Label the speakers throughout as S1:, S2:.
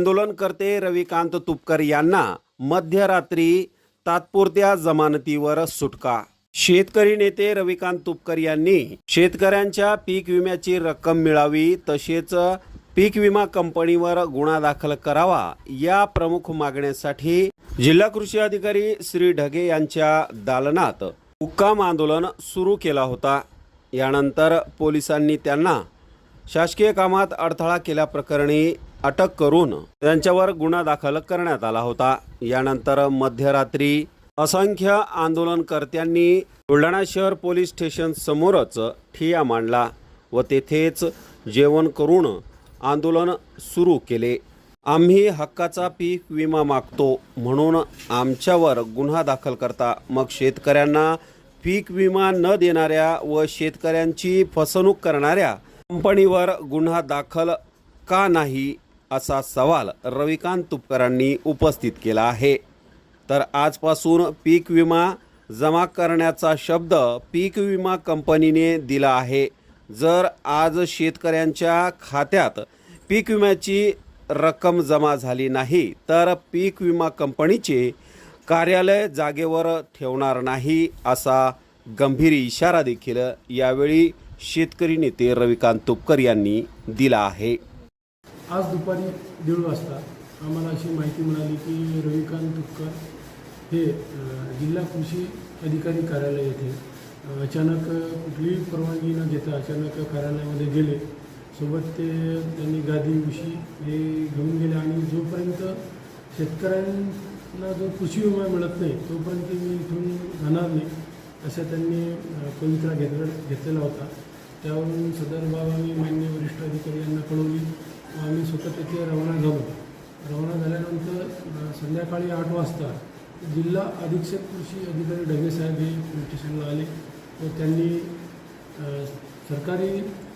S1: आंदोलनकर्ते रविकांत तुपकर यांना मध्यरात्री तात्पुरत्या जमानतीवर सुटका. शेतकरी नेते रविकांत तुपकर यांनी शेतकऱ्यांच्या पीक विम्याची रक्कम मिळावी तसेच पीक विमा कंपनीवर गुन्हा दाखल करावा या प्रमुख मागण्यासाठी जिल्हा कृषी अधिकारी श्री ढगे यांच्या दालनात मुक्काम आंदोलन सुरू केला होता. यानंतर पोलिसांनी त्यांना शासकीय कामात अडथळा केल्याप्रकरणी अटक करून त्यांच्यावर गुन्हा दाखल करण्यात आला होता. यानंतर मध्यरात्री असंख्य आंदोलनकर्त्यांनी बुलढाणा शहर पोलीस स्टेशन समोरच ठिया मांडला व तेथेच जेवण करून आंदोलन सुरू केले. आम्ही हक्काचा पीक विमा मागतो म्हणून आमच्यावर गुन्हा दाखल करता. मग शेतकऱ्यांना पीक विमा न देणाऱ्या व शेतकऱ्यांची फसवणूक करणाऱ्या कंपनीवर गुन्हा दाखल का नाही असा सवाल रविकांत तुपकरांनी उपस्थित केला आहे. तर आजपासून पीक विमा जमा करण्याचा शब्द पीक विमा कंपनीने दिला आहे. जर आज शेतकऱ्यांच्या खात्यात पीक विम्याची रक्कम जमा झाली नाही तर पीक विमा कंपनीचे कार्यालय जागेवर ठेवणार नाही असा गंभीर इशारा देखील यावेळी शेतकरी नेते रविकांत तुपकर यांनी दिला आहे.
S2: आज दुपारी दीड वाजता आम्हाला अशी माहिती मिळाली की रविकांत तुपकर हे जिल्हा कृषी अधिकारी कार्यालय येथे अचानक कुठलीही परवानगी न घेता अचानक कार्यालयामध्ये गेले. सोबत ते त्यांनी गादी उशी हे घेऊन गेले आणि जोपर्यंत शेतकऱ्यांना जो कृषी विमा मिळत नाही तोपर्यंत मी इथून जाणार नाही असा त्यांनी पवित्रा घेतला घेतलेला होता. त्यावरून सदर बाब आम्ही मान्य वरिष्ठ अधिकारी यांना कळवली. व आम्ही स्वतः तिथे रवाना झालो. रवाना झाल्यानंतर संध्याकाळी आठ वाजता जिल्हा अधीक्षक कृषी अधिकारी ढगे साहेब हे पोलीस स्टेशनला आले व त्यांनी सरकारी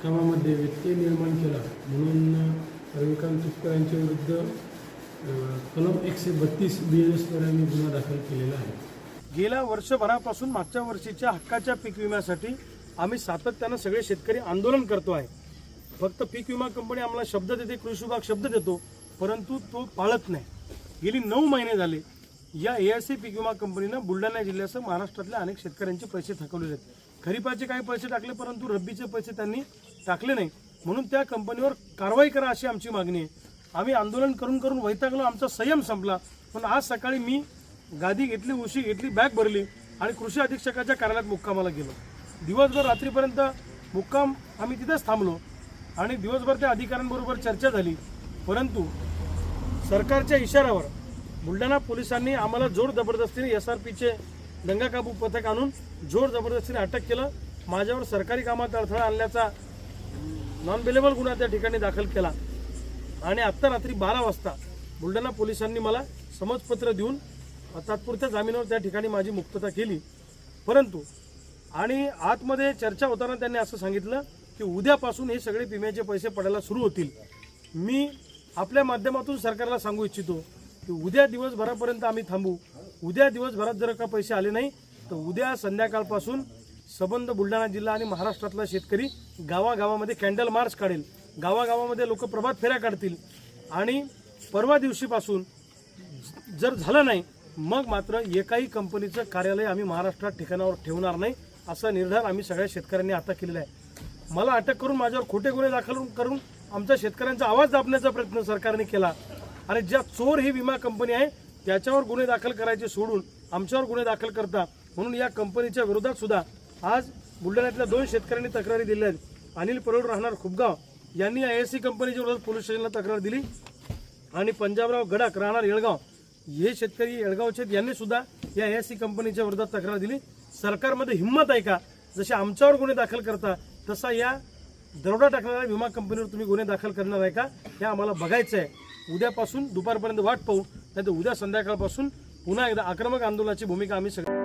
S2: कामामध्ये व्यत्यय निर्माण केला. म्हणून रविकांत तुपकर यांच्या विरुद्ध कलम एकशे बत्तीस बी एस गुन्हा दाखल केलेला आहे.
S3: गेल्या वर्षभरापासून मागच्या वर्षीच्या हक्काच्या पीक विम्यासाठी आम्ही सातत्यानं सगळे शेतकरी आंदोलन करतो आहे. फक्त पीक विमा कंपनी आम्हाला शब्द देते कृषी विभाग शब्द देतो परंतु तो पाळत नाही. गेली नऊ महिने झाले या ए आय सी पीक विमा कंपनीनं बुलढाणा जिल्ह्यासह महाराष्ट्रातल्या अनेक शेतकऱ्यांचे पैसे थकवलेले आहेत. खरीपाचे काही पैसे टाकले परंतु रब्बीचे पैसे त्यांनी टाकले नाही. म्हणून त्या कंपनीवर कारवाई करा अशी आमची मागणी आहे. आम्ही आंदोलन करून करून वैतागलो आमचा संयम संपला. पण आज सकाळी मी गादी घेतली उशी घेतली बॅग भरली आणि कृषी अधीक्षकाच्या कार्यालयात मुक्कामाला गेलो. दिवसभर रात्रीपर्यंत मुक्काम आम्ही तिथंच थांबलो आणि दिवसभर त्या अधिकाऱ्यांबरोबर चर्चा झाली. परंतु सरकारच्या इशाऱ्यावर बुलढाणा पोलिसांनी आम्हाला जोर जबरदस्तीने एस आर पीचे दंगाकाबू पथक आणून जोर जबरदस्तीने अटक केलं. माझ्यावर सरकारी कामात अडथळा आणल्याचा नॉन बेलेबल गुन्हा त्या ठिकाणी दाखल केला. आणि आत्ता रात्री बारा वाजता बुलढाणा पोलिसांनी मला समजपत्र देऊन तात्पुरत्या जामिनावर त्या ठिकाणी माझी मुक्तता केली. परंतु आणि आतमध्ये चर्चा होताना त्यांनी असं सांगितलं की उद्यापासून हे सगळे विम्याचे पैसे पडायला सुरू होतील. मी आपल्या माध्यमातून सरकारला सांगू इच्छितो की उद्या दिवसभरापर्यंत आम्ही थांबू. उद्या दिवसभरात जर का पैसे आले नाही तर उद्या संध्याकाळपासून सबंध बुलढाणा जिल्हा आणि महाराष्ट्रातला शेतकरी गावागावामध्ये कॅन्डल मार्च काढेल. गावागावामध्ये लोक प्रभात फेऱ्या काढतील. आणि परवा दिवशीपासून जर झालं नाही मग मात्र एकाही कंपनीचं कार्यालय आम्ही महाराष्ट्रात ठिकाणावर ठेवणार नाही. असा निर्धार आम्ही सगळ्या शेतकऱ्यांनी आता केलेला आहे. मला अटक करून माझ्यावर खोटे गुन्हे दाखल करून आमच्या शेतकऱ्यांचा आवाज दाबण्याचा प्रयत्न सरकारने केला. आणि ज्या चोर ही विमा कंपनी आहे त्याच्यावर गुन्हे दाखल करायचे सोडून आमच्यावर गुन्हे दाखल करता म्हणून या कंपनीच्या विरोधात सुद्धा आज बुलढाण्यातल्या दोन शेतकऱ्यांनी तक्रारी दिल्या आहेत. अनिल परोड राहणार खुपगाव. यांनी आय एस सी कंपनीच्या विरोधात पोलीस स्टेशनला तक्रार दिली. आणि पंजाबराव गडाक राहणार येळगाव. हे शेतकरी येळगावचे यांनी सुद्धा या एस सी कंपनीच्या विरोधात तक्रार दिली. सरकारमध्ये हिंमत आहे का? जसे आमच्यावर गुन्हे दाखल करता तसा या दरोडा टाकणाऱ्या विमा कंपनीवर तुम्ही गुन्हे दाखल करणार आहे का? हे आम्हाला बघायचं आहे. उद्यापासून दुपारपर्यंत वाट पाहू नाही तर उद्या संध्याकाळपासून पुन्हा एकदा आक्रमक आंदोलनाची भूमिका आम्ही सगळ्या